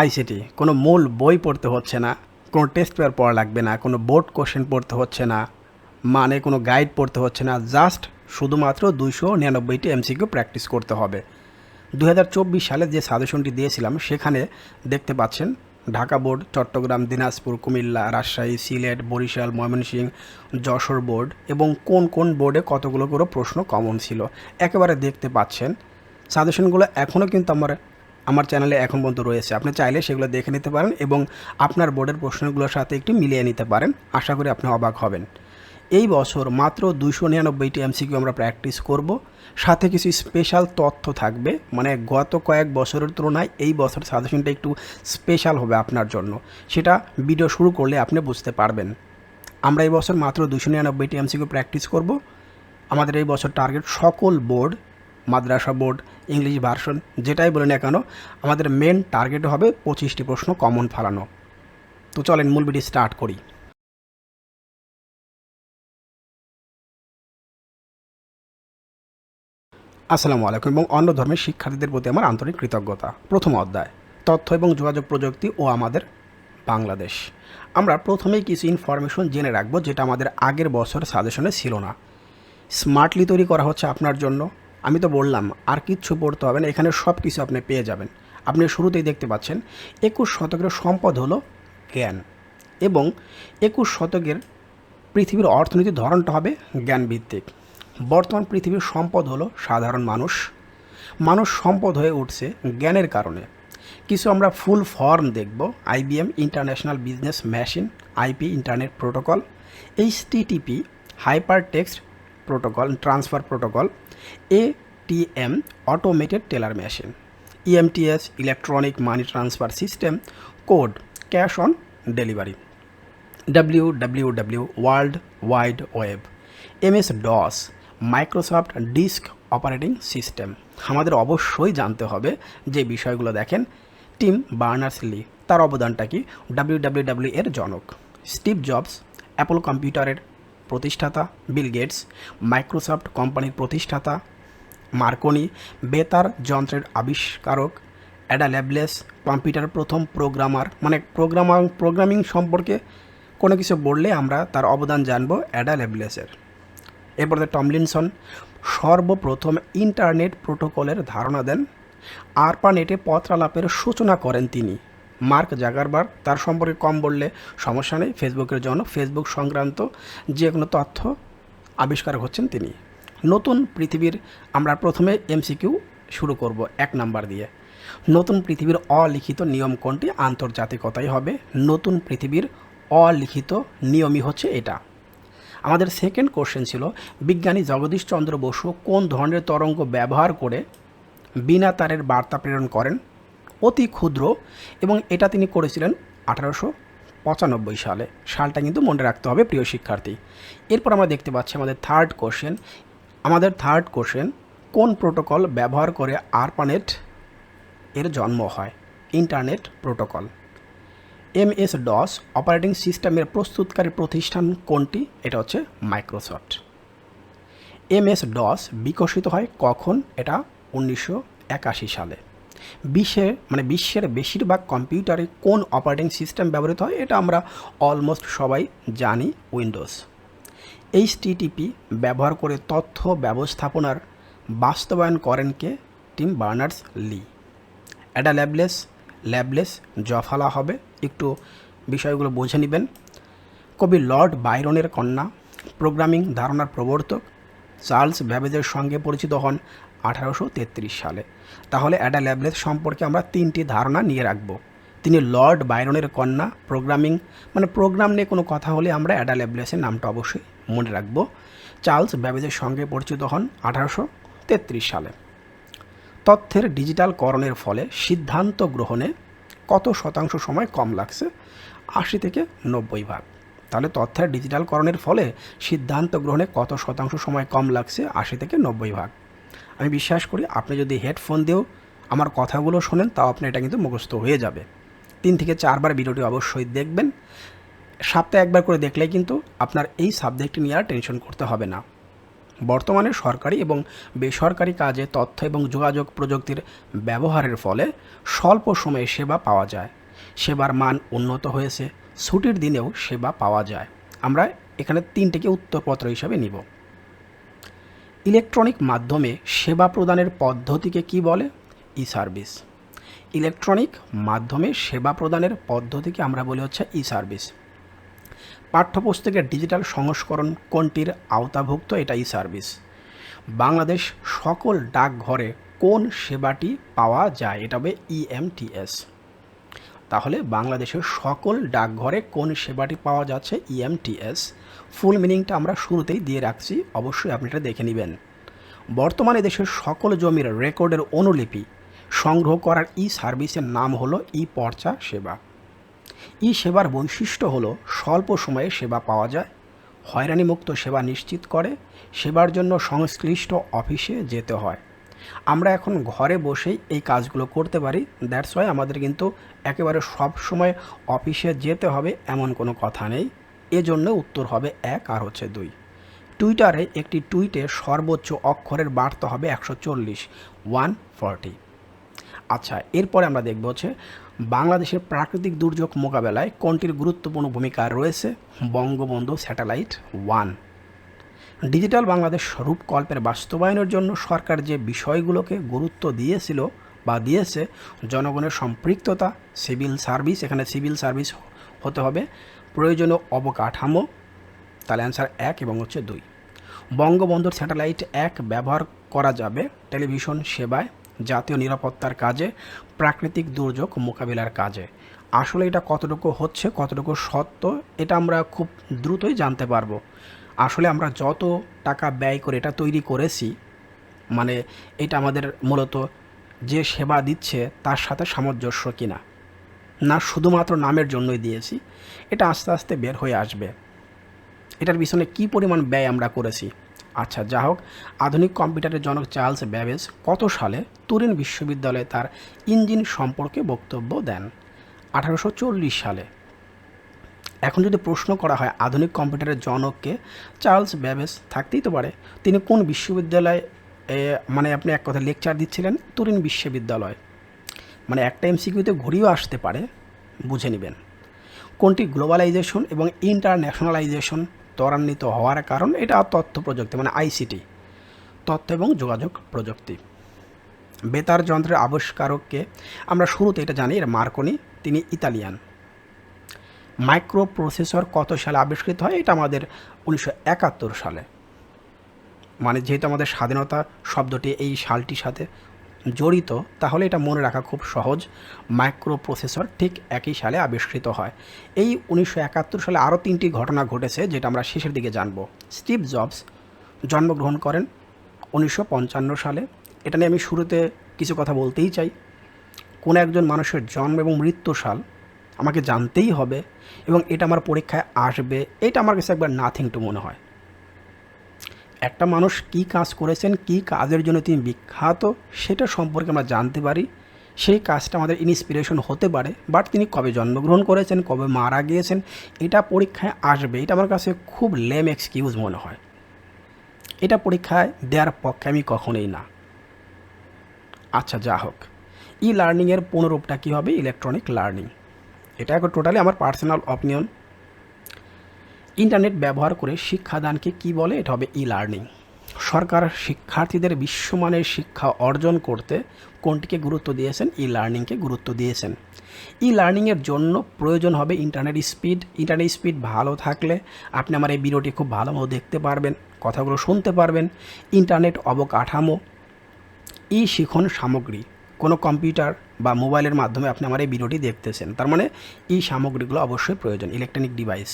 ICT. কোনো মূল বই পড়তে হচ্ছে না, কোনো টেস্ট পেপার পড়া লাগবে না, কোনো বোর্ড কোশ্চেন পড়তে হচ্ছে না মানে কোনো গাইড পড়তে হচ্ছে না জাস্ট শুধুমাত্র দুইশো নিরানব্বইটি এমসিকিউ প্র্যাকটিস করতে হবে। দু হাজার চব্বিশ সালে যে সাজেশনটি দিয়েছিলাম, সেখানে দেখতে পাচ্ছেন, ঢাকা বোর্ড চট্টগ্রাম, দিনাজপুর, কুমিল্লা, রাজশাহী, সিলেট, বরিশাল, ময়মনসিংহ, যশোর বোর্ড এবং কোন কোন বোর্ডে কতগুলো করে প্রশ্ন কমন ছিল। একেবারে দেখতে পাচ্ছেন সাজেশনগুলো এখনও কিন্তু আমার আমার চ্যানেলে এখন পর্যন্ত রয়েছে। আপনি চাইলে সেগুলো দেখে নিতে পারেন এবং আপনার বোর্ডের প্রশ্নগুলোর সাথে একটু মিলিয়ে নিতে পারেন। আশা করি আপনি অবাক হবেন। এই বছর মাত্র দুইশো নিরানব্বইটি এমসিকিউ আমরা প্র্যাকটিস করব। সাথে কিছু স্পেশাল তথ্য থাকবে। মানে গত কয়েক বছরের তুলনায় এই বছর সাজেশনটা একটু স্পেশাল হবে আপনার জন্য। সেটা ভিডিও শুরু করলে আপনি বুঝতে পারবেন। আমরা এই বছর মাত্র দুশো নিরানব্বইটি এমসিকিউ প্র্যাকটিস করব। আমাদের এই বছর টার্গেট সকল বোর্ড মাদ্রাসা বোর্ড, ইংলিশ ভার্সন, যেটাই বলে না কেন, আমাদের মেন টার্গেট হবে পঁচিশটি প্রশ্ন কমন ফালানো। তো চলেন মূল ভিডিও স্টার্ট করি। আসসালামু আলাইকুম এবং অন্য ধর্মের শিক্ষার্থীদের প্রতি আমার আন্তরিক কৃতজ্ঞতা। প্রথম অধ্যায়, তথ্য এবং যোগাযোগ প্রযুক্তি ও আমাদের বাংলাদেশ। আমরা প্রথমেই কিছু ইনফরমেশন জেনে রাখব যেটা আমাদের আগের বছর সাজেশনে ছিল না। স্মার্টলি তৈরি করা হচ্ছে আপনার জন্য। আমি তো বললাম, আর কিচ্ছু পড়তে হবে না, এখানে সব কিছু আপনি পেয়ে যাবেন। আপনি শুরুতেই দেখতে পাচ্ছেন, একুশ শতকের সম্পদ হলো জ্ঞান এবং একুশ শতকের পৃথিবীর অর্থনীতির ধরনটা হবে জ্ঞানভিত্তিক। বর্তমান পৃথিবীর সম্পদ হলো সাধারণ মানুষ। মানুষ সম্পদ হয়ে উঠছে জ্ঞানের কারণে। কিছু আমরা ফুল ফর্ম দেখব, IBM, International Business Machine, IP, Internet Protocol, HTTP Hyper Text Protocol, Transfer Protocol ATM Automated Teller Machine EMTS Electronic Money Transfer System code cash on delivery W W W World Wide Web MS DOS Microsoft Disk Operating System আমাদের অবশ্যই জানতে হবে যে বিষয়গুলো দেখেন team Berners লি। তার অবদানটা কি? W W W এর জনক। স্টিভ জবস, অ্যাপল কম্পিউটারের প্রতিষ্ঠাতা বিল গেটস, মাইক্রোসফট কোম্পানির প্রতিষ্ঠাতা মার্কনি, বেতার যন্ত্রের আবিষ্কারক অ্যাডা ল্যাবলেস, কম্পিউটার প্রথম প্রোগ্রামার মানে প্রোগ্রামার প্রোগ্রামিং সম্পর্কে কোনো কিছু বললে আমরা তার অবদান জানব অ্যাডা ল্যাবলেসের। এরপরে টমলিনসন, সর্বপ্রথম ইন্টারনেট প্রোটোকলের ধারণা দেন। আরপানেটে পত্রালাপের সূচনা করেন তিনি। মার্ক জাগারবার তার সম্পর্কে কম বললে সমস্যা নেই। ফেসবুকের জন্য ফেসবুক সংক্রান্ত যে কোনো তথ্য আবিষ্কার হচ্ছেন তিনি। নতুন পৃথিবীর আমরা প্রথমে এমসিকিউ শুরু করব এক নাম্বার দিয়ে। নতুন পৃথিবীর অলিখিত নিয়ম কোনটি? আন্তর্জাতিকতাই হবে। নতুন পৃথিবীর অলিখিত নিয়মই হচ্ছে এটা। আমাদের সেকেন্ড কোশ্চেন ছিল, বিজ্ঞানী জগদীশ চন্দ্র বসু কোন ধরনের তরঙ্গ ব্যবহার করে বিনা তারের বার্তা প্রেরণ করেন? অতি ক্ষুদ্র এবং এটা তিনি করেছিলেন আঠারোশো পঁচানব্বই সালে। সালটা কিন্তু মনে রাখতে হবে প্রিয় শিক্ষার্থী। এরপর আমরা দেখতে পাচ্ছি আমাদের থার্ড কোশ্চেন আমাদের থার্ড কোশ্চেন কোন প্রোটোকল ব্যবহার করে আরপানেট এর জন্ম হয়? Internet protocol MS DOS operating সিস্টেমের প্রস্তুতকারী প্রতিষ্ঠান কোনটি? এটা হচ্ছে মাইক্রোসফট। এমএস ডস বিকশিত হয় কখন? এটা উনিশশো একাশি সালে। বিশ্বে মানে বিশ্বের বেশিরভাগ কম্পিউটারে কোন অপারেটিং সিস্টেম ব্যবহৃত হয়, এটা আমরা অলমোস্ট সবাই জানি, উইন্ডোজ। এইচটিটিপি ব্যবহার করে তথ্য ব্যবস্থাপনার বাস্তবায়ন করেন কে? Tim Berners Lee. Ada Lovelace Lovelace জফালা হবে। একটু বিষয়গুলো বুঝে নেবেন। কবি লর্ড বাইরনের কন্যা, প্রোগ্রামিং ধারণার প্রবর্তক, চার্লস ব্যাবেজের সঙ্গে পরিচিত হন আঠারোশো তেত্রিশ সালে। তাহলে অ্যাডা ল্যাবলেস সম্পর্কে আমরা তিনটি ধারণা নিয়ে রাখব। তিনি লর্ড বাইরনের কন্যা, প্রোগ্রামিং মানে প্রোগ্রাম নিয়ে কোনো কথা হলে আমরা অ্যাডা ল্যাবলেসের নামটা অবশ্যই মনে রাখব। চার্লস ব্যাবেজের সঙ্গে পরিচিত হন আঠারোশো তেত্রিশ সালে। তথ্যের ডিজিটালকরণের ফলে সিদ্ধান্ত গ্রহণে কত শতাংশ সময় কম লাগছে? আশি থেকে নব্বই ভাগ। তাহলে তথ্যের ডিজিটালকরণের ফলে সিদ্ধান্ত গ্রহণে কত শতাংশ সময় কম লাগছে? আশি থেকে নব্বই ভাগ। আমি বিশ্বাস করি আপনি যদি হেডফোন দিয়েও আমার কথাগুলো শোনেন, তাও আপনি এটা কিন্তু মুখস্থ হয়ে যাবে। তিন থেকে চারবার ভিডিওটি অবশ্যই দেখবেন। সপ্তাহে একবার করে দেখলে কিন্তু আপনার এই সাবজেক্টটি নিয়ে আর টেনশন করতে হবে না। বর্তমানে সরকারি এবং বেসরকারি কাজে তথ্য এবং যোগাযোগ প্রযুক্তির ব্যবহারের ফলে স্বল্প সময়ে সেবা পাওয়া যায়। সেবার মান উন্নত হয়েছে। ছুটির দিনেও সেবা পাওয়া যায়। আমরা এখানে তিনটিকে উত্তরপত্র হিসাবে নিব। ইলেকট্রনিক মাধ্যমে সেবা প্রদানের পদ্ধতিকে কি বলে? ই সার্ভিস ইলেকট্রনিক মাধ্যমে সেবা প্রদানের পদ্ধতিকে আমরা বলি হচ্ছে ই সার্ভিস পাঠ্যপুস্তকের ডিজিটাল সংস্করণ কোনটির আওতাভুক্ত? এটা ই সার্ভিস বাংলাদেশ সকল ডাকঘরে কোন সেবাটি পাওয়া যায়? এটা হবে ইএমটিএস তাহলে বাংলাদেশের সকল ডাকঘরে কোন সেবাটি পাওয়া যাচ্ছে? ইএমটিএস ফুল মিনিংটা আমরা শুরুতেই দিয়ে রাখছি, অবশ্যই আপনি এটা দেখে নেবেন। বর্তমানে দেশের সকল জমির রেকর্ডের অনুলিপি সংগ্রহ করার ই সার্ভিসের নাম হলো ই পর্চা সেবা। ই সেবার বৈশিষ্ট্য হলো স্বল্প সময়ে সেবা পাওয়া যায়, হয়রানিমুক্ত সেবা নিশ্চিত করে, সেবার জন্য সংশ্লিষ্ট অফিসে যেতে হয়। আমরা এখন ঘরে বসেই এই কাজগুলো করতে পারি, দ্যাটস ওয়াই আমাদের কিন্তু একেবারে সব সময় অফিসে যেতে হবে এমন কোনো কথা নেই। এজন্য উত্তর হবে এক আর হচ্ছে দুই। টুইটারে একটি টুইটে সর্বোচ্চ অক্ষরের বার্তা হবে একশো চল্লিশ, ওয়ান ফর্টি। আচ্ছা এরপরে আমরা দেখব হচ্ছে বাংলাদেশের প্রাকৃতিক দুর্যোগ মোকাবেলায় কোনটির গুরুত্বপূর্ণ ভূমিকা রয়েছে? Bangabandhu satellite one. Digital Bangladesh রূপকল্পের বাস্তবায়নের জন্য সরকার যে বিষয়গুলোকে গুরুত্ব দিয়েছিল বা দিয়েছে, জনগণের সম্পৃক্ততা, সিভিল সার্ভিস, এখানে সিভিল সার্ভিস হতে হবে। প্রয়োজনীয় অবকাঠামো? তাহলে অ্যান্সার এক এবং হচ্ছে দুই। বঙ্গবন্ধুর স্যাটেলাইট এক ব্যবহার করা যাবে টেলিভিশন সেবায়, জাতীয় নিরাপত্তার কাজে, প্রাকৃতিক দুর্যোগ মোকাবিলার কাজে। আসলে এটা কতটুকু হচ্ছে, কতটুকু সত্য, এটা আমরা খুব দ্রুতই জানতে পারব। আসলে আমরা যত টাকা ব্যয় করে এটা তৈরি করেছি মানে এটা আমাদের মূলত যে সেবা দিচ্ছে, তার সাথে সামঞ্জস্য কিনা। না শুধুমাত্র নামের জন্যই দিয়েছি, এটা আস্তে আস্তে বের হয়ে আসবে। এটার পিছনে কী পরিমাণ ব্যয় আমরা করেছি? আচ্ছা যা হোক, আধুনিক কম্পিউটারের জনক চার্লস ব্যাবেজ কত সালে তুরিন বিশ্ববিদ্যালয়ে তার ইঞ্জিন সম্পর্কে বক্তব্য দেন? আঠারোশো চল্লিশ সালে। এখন যদি প্রশ্ন করা হয় আধুনিক কম্পিউটারের জনককে, চার্লস ব্যাবেজ থাকতেই তো পারে। তিনি কোন বিশ্ববিদ্যালয়ে মানে আপনি এক কথা লেকচার দিচ্ছিলেন? তুরিন বিশ্ববিদ্যালয়। মানে একটা এমসিকিউতে ঘুরিয়েও আসতে পারে, বুঝে নেবেন। কোনটি গ্লোবালাইজেশন এবং ইন্টারন্যাশনালাইজেশন ত্বরান্বিত হওয়ার কারণ, এটা তথ্য প্রযুক্তি মানে আইসিটি তথ্য এবং যোগাযোগ প্রযুক্তি। বেতার যন্ত্রের আবিষ্কারককে আমরা শুরুতে এটা জানি, এর মার্কনি, তিনি ইতালিয়ান। মাইক্রো প্রসেসর কত সালে আবিষ্কৃত হয়, এটা আমাদের উনিশশো একাত্তর সালে। মানে যেহেতু আমাদের স্বাধীনতা শব্দটি এই সালটির সাথে জড়িত, তাহলে এটা মনে রাখা খুব সহজ। মাইক্রো প্রসেসর ঠিক একই সালে আবিষ্কৃত হয়। এই উনিশশো একাত্তর সালে আরও তিনটি ঘটনা ঘটেছে, যেটা আমরা শেষের দিকে জানব। স্টিভ জবস জন্মগ্রহণ করেন উনিশশো পঞ্চান্ন সালে। এটা নিয়ে আমি শুরুতে কিছু কথা বলতেই চাই। কোনো একজন মানুষের জন্ম এবং মৃত্যু সাল আমাকে জানতেই হবে এবং এটা আমার পরীক্ষায় আসবে। এটা আমার কাছে একবার নাথিং টু মনে হয়। একটা মানুষ কি কাজ করেছেন, কি কাজের জন্য তিনি বিখ্যাত সেটা সম্পর্কে আমরা জানতে পারি। সেই কাজটা আমাদের ইন্সপিরেশন হতে পারে বাট তিনি কবে জন্মগ্রহণ করেছেন, কবে মারা গিয়েছেন, এটা পরীক্ষায় আসবে। এটা আমার কাছে খুব লেম এক্সকিউজ মনে হয়। এটা পরীক্ষায় দেওয়ার পক্ষে আমি কখনোই না। আচ্ছা যা হোক। ই লার্নিংয়ের পুনরূপটা কী হবে? ইলেকট্রনিক লার্নিং এটা টোটালি আমার পার্সোনাল অপিনিয়ন ইন্টারনেট ব্যবহার করে শিক্ষাদানকে কি বলে? এটা হবে ই লার্নিং সরকার শিক্ষার্থীদের বিশ্বমানের শিক্ষা অর্জন করতে কোনটিকে গুরুত্ব দিয়েছেন? ই লার্নিংকে গুরুত্ব দিয়েছেন। ই লার্নিংয়ের জন্য প্রয়োজন হবে ইন্টারনেট স্পিড ইন্টারনেট স্পিড ভালো থাকলে আপনি আমার এই ভিডিওটি খুব ভালোভাবে দেখতে পারবেন, কথাগুলো শুনতে পারবেন। ইন্টারনেট অবকাঠামো ই শিখন সামগ্রী, কোনো কম্পিউটার বা মোবাইলের মাধ্যমে আপনি আমার এই ভিডিওটি দেখতেছেন। তার মানে এই সামগ্রীগুলো অবশ্যই প্রয়োজন ইলেকট্রনিক ডিভাইস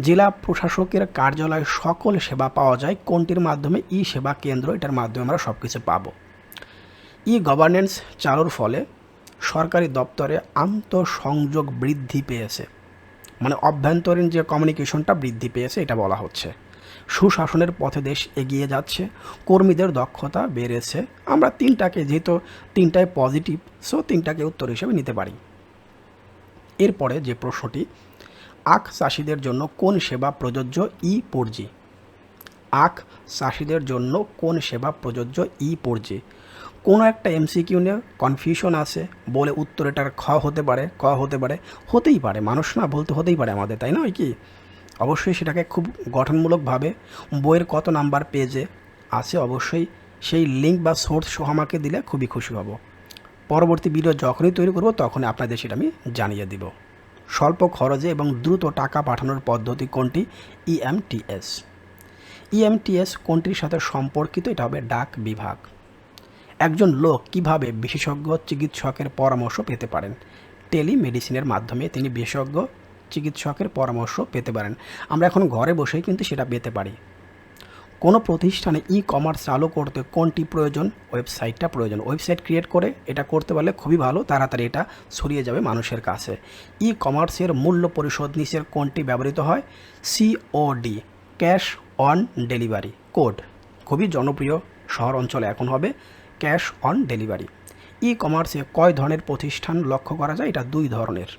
জেলা প্রশাসকের কার্যালয়ে সকল সেবা পাওয়া যায়। কোনটির মাধ্যমে? ই সেবা কেন্দ্র, এটার মাধ্যমে আমরা সব কিছু পাব। ই গভর্নেন্স চালুর ফলে সরকারি দপ্তরে আন্তঃসংযোগ বৃদ্ধি পেয়েছে। মানে অভ্যন্তরীণ যে কমিউনিকেশনটা বৃদ্ধি পেয়েছে, এটা বলা হচ্ছে। সুশাসনের পথে দেশ এগিয়ে যাচ্ছে, কর্মীদের দক্ষতা বেড়েছে। আমরা তিনটাকে, যেহেতু তিনটায় পজিটিভ সো তিনটাকে উত্তর হিসেবে নিতে পারি। এরপরে যে প্রশ্নটি আখ চাষিদের জন্য কোন সেবা প্রযোজ্য ই পর্জি আখ চাষিদের জন্য কোন সেবা প্রযোজ্য ই পড়ছে কোনো একটা এমসিকিউ নিয়ে কনফিউশন আছে, বলে উত্তর এটার খ হতে পারে, ক হতে পারে, হতেই পারে, মানুষ না বলতে হতেই পারে আমাদের, তাই নয় কি? অবশ্যই সেটাকে খুব গঠনমূলকভাবে বইয়ের কত নাম্বার পেজে আছে অবশ্যই সেই লিঙ্ক বা সোর্স সহ আমাকে দিলে খুবই খুশি হব। পরবর্তী ভিডিও যখনই তৈরি করব, তখনই আপনাদের সেটা আমি জানিয়ে দিব। স্বল্প খরচে এবং দ্রুত টাকা পাঠানোর পদ্ধতি কোনটি? E ইএমটিএস ইএমটিএস কোনটির সাথে সম্পর্কিত? এটা হবে ডাক বিভাগ। একজন লোক কীভাবে বিশেষজ্ঞ চিকিৎসকের পরামর্শ পেতে পারেন? টেলিমেডিসিনের মাধ্যমে তিনি বিশেষজ্ঞ চিকিৎসকের পরামর্শ পেতে পারেন। আমরা এখন ঘরে বসেই কিন্তু সেটা পেতে পারি। কোনো প্রতিষ্ঠানে ই কমার্স চালু করতে কোনটি প্রয়োজন? ওয়েবসাইটটা প্রয়োজন। ওয়েবসাইট ক্রিয়েট করে এটা করতে পারলে খুবই ভালো, তাড়াতাড়ি এটা ছড়িয়ে যাবে মানুষের কাছে। ই কমার্সের মূল্য পরিশোধ নিচের কোনটি ব্যবহৃত হয়? COD cash on delivery code খুবই জনপ্রিয় শহর অঞ্চলে এখন হবে ক্যাশ অন ডেলিভারি ই কমার্সে কয় ধরনের প্রতিষ্ঠান লক্ষ্য করা যায়? এটা দুই ধরনের।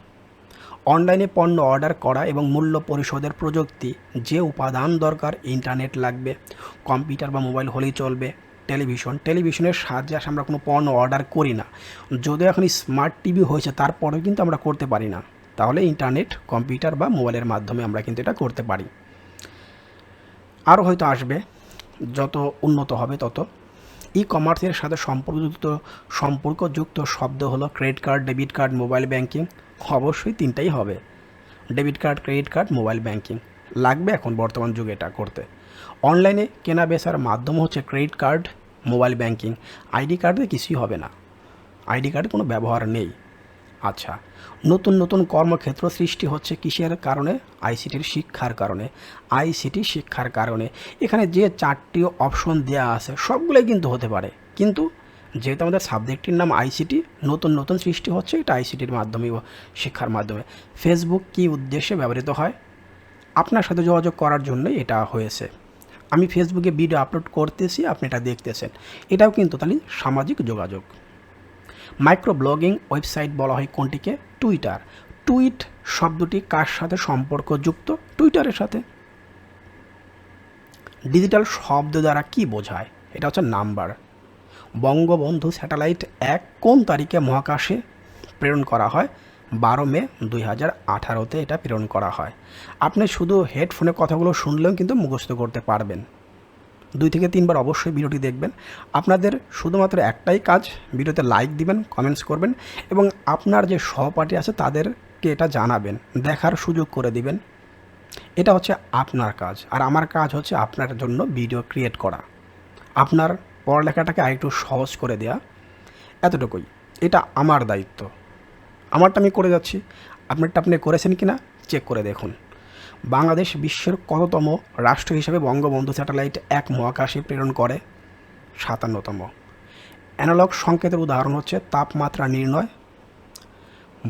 অনলাইনে পণ্য অর্ডার করা এবং মূল্য পরিশোধের প্রযুক্তি, যে উপাদান দরকার, ইন্টারনেট লাগবে, কম্পিউটার বা মোবাইল হলেই চলবে, টেলিভিশন। টেলিভিশনের সাহায্যে আসে আমরা কোনো পণ্য অর্ডার করি না। যদিও এখন স্মার্ট টিভি হয়েছে, তারপরেও কিন্তু আমরা করতে পারি না। তাহলে ইন্টারনেট, কম্পিউটার বা মোবাইলের মাধ্যমে আমরা কিন্তু এটা করতে পারি। আরও হয়তো আসবে, যত উন্নত হবে তত। ই কমার্সের সাথে সম্পর্কযুক্ত সম্পর্কযুক্ত শব্দ হলো credit card debit card mobile banking অবশ্যই তিনটাই হবে। Debit card, credit card, mobile banking. লাগবে এখন বর্তমান যুগে এটা করতে। অনলাইনে কেনা বেচার মাধ্যম হচ্ছে credit card, mobile banking. ID কার্ডে কিছুই হবে না। আইডি কার্ডে কোনো ব্যবহার নেই। আচ্ছা নতুন নতুন কর্মক্ষেত্র সৃষ্টি হচ্ছে কিসের কারণে? আইসিটির শিক্ষার কারণে। আইসিটি শিক্ষার কারণে। এখানে যে চারটি অপশন দেওয়া আছে, সবগুলোই কিন্তু হতে পারে। কিন্তু যেহেতু আমাদের সাবজেক্টটির নাম আইসিটি নতুন নতুন সৃষ্টি হচ্ছে এটা আইসিটির মাধ্যমে শিক্ষার মাধ্যমে। ফেসবুক কী উদ্দেশ্যে ব্যবহৃত হয়? আপনার সাথে যোগাযোগ করার জন্যই এটা হয়েছে। আমি ফেসবুকে ভিডিও আপলোড করতেছি, আপনি এটা দেখতেছেন। এটাও কিন্তু তাহলে সামাজিক যোগাযোগ। মাইক্রো ব্লগিং ওয়েবসাইট বলা হয় কোনটিকে? টুইটার টুইট শব্দটি কার সাথে সম্পর্কযুক্ত? টুইটারের সাথে। ডিজিটাল শব্দ দ্বারা কি বোঝায়? এটা হচ্ছে নাম্বার বঙ্গবন্ধু স্যাটেলাইট এক কোন তারিখে মহাকাশে প্রেরণ করা হয়? বারো মে দুই হাজার আঠারোতে এটা প্রেরণ করা হয়। আপনি শুধু হেডফোনে কথাগুলো শুনলেও কিন্তু মুখস্থ করতে পারবেন। দুই থেকে তিনবার অবশ্যই ভিডিওটি দেখবেন। আপনাদের শুধুমাত্র একটাই কাজ, ভিডিওতে লাইক দিবেন, কমেন্টস করবেন এবং আপনার যে সহপাঠী আছে তাদেরকে এটা জানাবেন, দেখার সুযোগ করে দিবেন। এটা হচ্ছে আপনার কাজ, আর আমার কাজ হচ্ছে আপনার জন্য ভিডিও ক্রিয়েট করা। আপনার পড়ালেখাটাকে আরেকটু সহজ করে দেয়া এতটুকুই। এটা আমার দায়িত্ব। আমারটা আমি করে যাচ্ছি। আপনারটা আপনি করেছেন কি না চেক করে দেখুন। বাংলাদেশ বিশ্বের কততম রাষ্ট্র হিসেবে বঙ্গবন্ধু স্যাটেলাইট এক মহাকাশে প্রেরণ করে? সাতান্নতম। অ্যানালগ সংকেতের উদাহরণ হচ্ছে তাপমাত্রা নির্ণয়,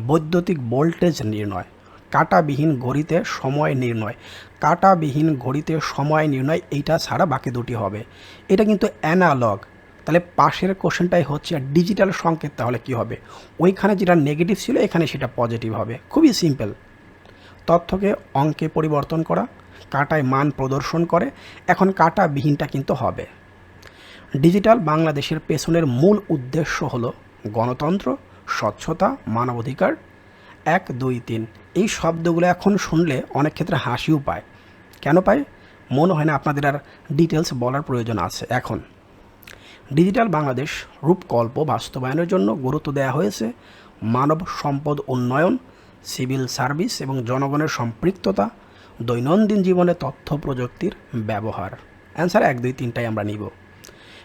বৈদ্যুতিক ভোল্টেজ নির্ণয়। কাটাবিহীন ঘড়িতে সময় নির্ণয়। কাটাবিহীন ঘড়িতে সময় নির্ণয়, এইটা ছাড়া বাকি দুটি হবে। এটা কিন্তু অ্যানালগ। তাহলে পাশের কোশ্চেনটাই হচ্ছে ডিজিটাল সংকেত, তাহলে কি হবে? ওইখানে যেটা নেগেটিভ ছিল, এখানে সেটা পজিটিভ হবে। খুবই সিম্পল। তথ্যকে অঙ্কে পরিবর্তন করা, কাটায় মান প্রদর্শন করে, এখন কাটাবিহীনটা কিন্তু হবে। ডিজিটাল বাংলাদেশের পেছনের মূল উদ্দেশ্য হলো গণতন্ত্র, স্বচ্ছতা, মানবাধিকার এক, দুই, তিন। এই শব্দগুলো এখন শুনলে অনেক ক্ষেত্রে হাসিও পায়। কেন পায়? মনে হয় না আপনাদের আর ডিটেলস বলার প্রয়োজন আছে। এখন, ডিজিটাল বাংলাদেশ রূপকল্প বাস্তবায়নের জন্য গুরুত্ব দেওয়া হয়েছে মানব সম্পদ উন্নয়ন, সিভিল সার্ভিস এবং জনগণের সম্পৃক্ততা, দৈনন্দিন জীবনে তথ্য প্রযুক্তির ব্যবহার। অ্যান্সার এক, দুই, তিনটাই আমরা নিব।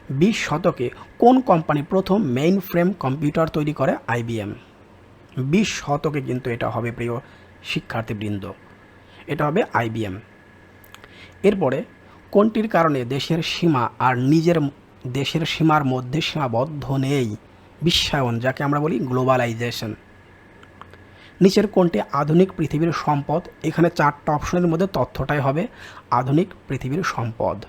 বিশ শতকে কোন কোম্পানি প্রথম মেইন ফ্রেম কম্পিউটার তৈরি করে? আইবিএম বিশ শতকে কিন্তু এটা হবে, প্রিয় শিক্ষার্থীবৃন্দ। এটা হবে আইবিএম এরপরে, কোনটির কারণে দেশের সীমা আর নিজের দেশের সীমার মধ্যে সীমাবদ্ধ নেই? বিশ্বায়ন যাকে আমরা বলি গ্লোবালাইজেশন। নিচের কোনটি আধুনিক পৃথিবীর সম্পদ? এখানে চারটা অপশনের মধ্যে তথ্যটাই হবে, আধুনিক পৃথিবীর সম্পদ।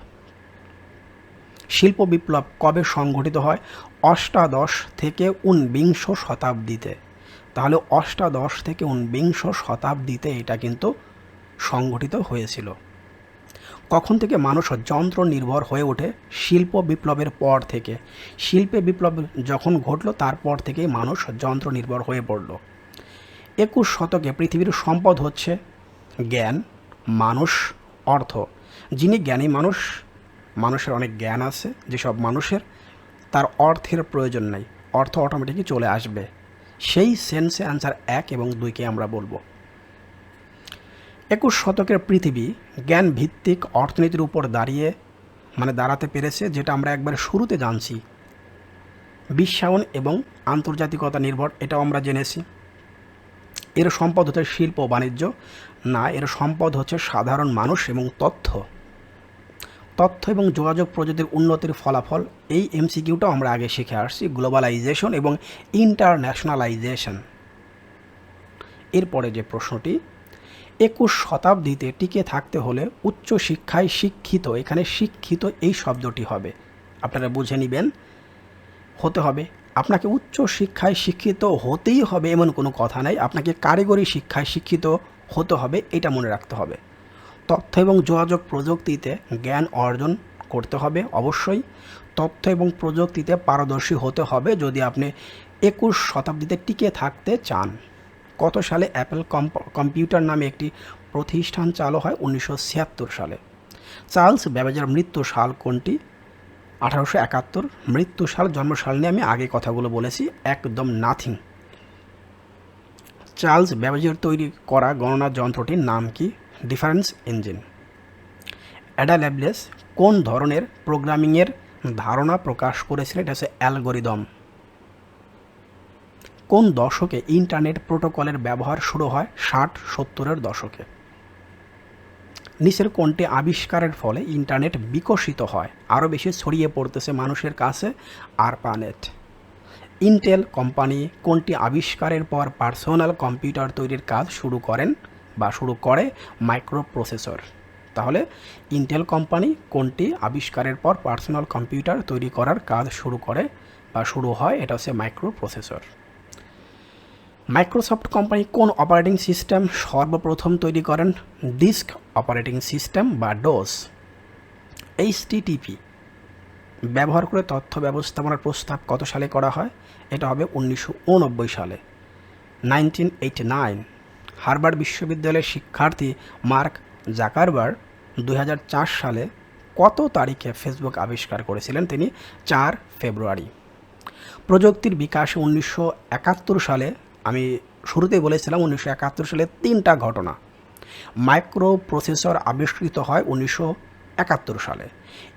শিল্প বিপ্লব কবে সংঘটিত হয়? অষ্টাদশ থেকে ঊনবিংশ শতাব্দীতে। তাহলে অষ্টাদশ থেকে ঊনবিংশ শতাব্দীতে এটা কিন্তু সংঘটিত হয়েছিল। কখন থেকে মানুষ যন্ত্র নির্ভর হয়ে ওঠে শিল্প বিপ্লবের পর থেকে। শিল্পে বিপ্লব যখন ঘটলো, তারপর থেকেই মানুষ যন্ত্র নির্ভর হয়ে পড়ল। একুশ শতকে পৃথিবীর সম্পদ হচ্ছে জ্ঞান, মানুষ, অর্থ। যিনি জ্ঞানী মানুষ, মানুষের অনেক জ্ঞান আছে, যেসব মানুষের তার অর্থের প্রয়োজন নেই। অর্থ অটোমেটিকই চলে আসবে। সেই সেন্সে আনসার এক এবং দুইকে আমরা বলব। একুশ শতকের পৃথিবী জ্ঞান ভিত্তিক অর্থনীতির উপর দাঁড়িয়ে মানে দাঁড়াতে পেরেছে, যেটা আমরা একবার শুরুতে জানছি। বিশ্বায়ন এবং আন্তর্জাতিকতা নির্ভর, এটাও আমরা জেনেছি। এর সম্পদ হচ্ছে শিল্প বাণিজ্য, না, এর সম্পদ হচ্ছে সাধারণ মানুষ এবং তথ্য। তথ্য এবং যোগাযোগ প্রযুক্তির উন্নতির ফলাফল, এই এমসিকিউটাও আমরা আগে শিখে আসছি গ্লোবালাইজেশন এবং ইন্টারন্যাশনালাইজেশন এরপরে যে প্রশ্নটি, একুশ শতাব্দীতে টিকে থাকতে হলে উচ্চ শিক্ষায় শিক্ষিত, এখানে শিক্ষিত এই শব্দটি হবে। আপনারা বুঝে নেবেন, হতে হবে। আপনাকে উচ্চ শিক্ষায় শিক্ষিত হতেই হবে এমন কোনো কথা নাই, আপনাকে কারিগরি শিক্ষায় শিক্ষিত হতে হবে, এটা মনে রাখতে হবে। তথ্য এবং যোগাযোগ প্রযুক্তিতে জ্ঞান অর্জন করতে হবে অবশ্যই। তথ্য এবং প্রযুক্তিতে পারদর্শী হতে হবে যদি আপনি একুশ শতাব্দীতে টিকে থাকতে চান। কত সালে অ্যাপেল কম্পিউটার নামে একটি প্রতিষ্ঠান চালু হয়? উনিশশো ছিয়াত্তর সালে। চার্লস ব্যাবেজের মৃত্যু সাল কোনটি? আঠারোশো একাত্তর। মৃত্যু সাল জন্ম সাল নিয়ে আমি আগে কথাগুলো বলেছি। একদম নাথিং। চার্লস ব্যাবেজের তৈরি করা গণনা যন্ত্রটির নাম কি? Difference engine. অ্যাডা ল্যাবলেস কোন ধরনের প্রোগ্রামিংয়ের ধারণা প্রকাশ করেছিলেন? এটা হচ্ছে অ্যালগোরিদম। কোন দশকে ইন্টারনেট প্রোটোকলের ব্যবহার শুরু হয়? ষাট, সত্তরের দশকে। নিচের কোনটি আবিষ্কারের ফলে ইন্টারনেট বিকশিত হয়। আরও বেশি ছড়িয়ে পড়তেছে মানুষের কাছে আরপানেট ইন্টেল কোম্পানি কোনটি আবিষ্কারের পর পার্সোনাল কম্পিউটার তৈরির কাজ শুরু করেন? বা শুরু করে মাইক্রো প্রসেসর তাহলে ইন্টেল কোম্পানি কোনটি আবিষ্কারের পর পার্সোনাল কম্পিউটার তৈরি করার কাজ শুরু করে বা শুরু হয়, এটা হচ্ছে মাইক্রো প্রসেসর মাইক্রোসফট কোম্পানি কোন অপারেটিং সিস্টেম সর্বপ্রথম তৈরি করেন? ডিস্ক অপারেটিং সিস্টেম বা ডোস এইচটিটিপি ব্যবহার করে তথ্য ব্যবস্থাপনার প্রস্তাব কত সালে করা হয়? এটা হবে উনিশশো সালে। নাইনটিন এইটি নাইন হার্ভার্ড বিশ্ববিদ্যালয়ের শিক্ষার্থী মার্ক জাকারবার দু হাজার চার সালে কত তারিখে ফেসবুক আবিষ্কার করেছিলেন তিনি? চার ফেব্রুয়ারি। প্রযুক্তির বিকাশ উনিশশো একাত্তর সালে, আমি শুরুতেই বলেছিলাম উনিশশো একাত্তর সালে তিনটা ঘটনা। মাইক্রো প্রসেসর আবিষ্কৃত হয় উনিশশো একাত্তর সালে।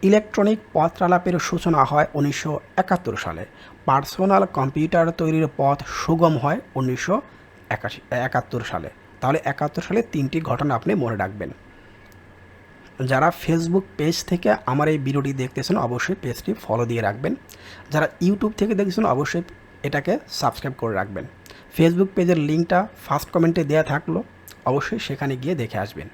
ইলেকট্রনিক পত্রালাপের সূচনা হয় উনিশশো একাত্তর সালে। পার্সোনাল কম্পিউটার তৈরির পথ সুগম হয় উনিশশো একাশি, একাত্তর সালে। তাহলে একাত্তর সালে তিনটি ঘটনা আপনি মনে রাখবেন। যারা ফেসবুক পেজ থেকে আমার এই ভিডিওটি দেখতেছেন, অবশ্যই পেজটি ফলো দিয়ে রাখবেন। যারা ইউটিউব থেকে দেখছেন অবশ্যই এটাকে সাবস্ক্রাইব করে রাখবেন। ফেসবুক পেজের লিঙ্কটা ফার্স্ট কমেন্টে দেওয়া থাকল, অবশ্যই সেখানে গিয়ে দেখে আসবেন।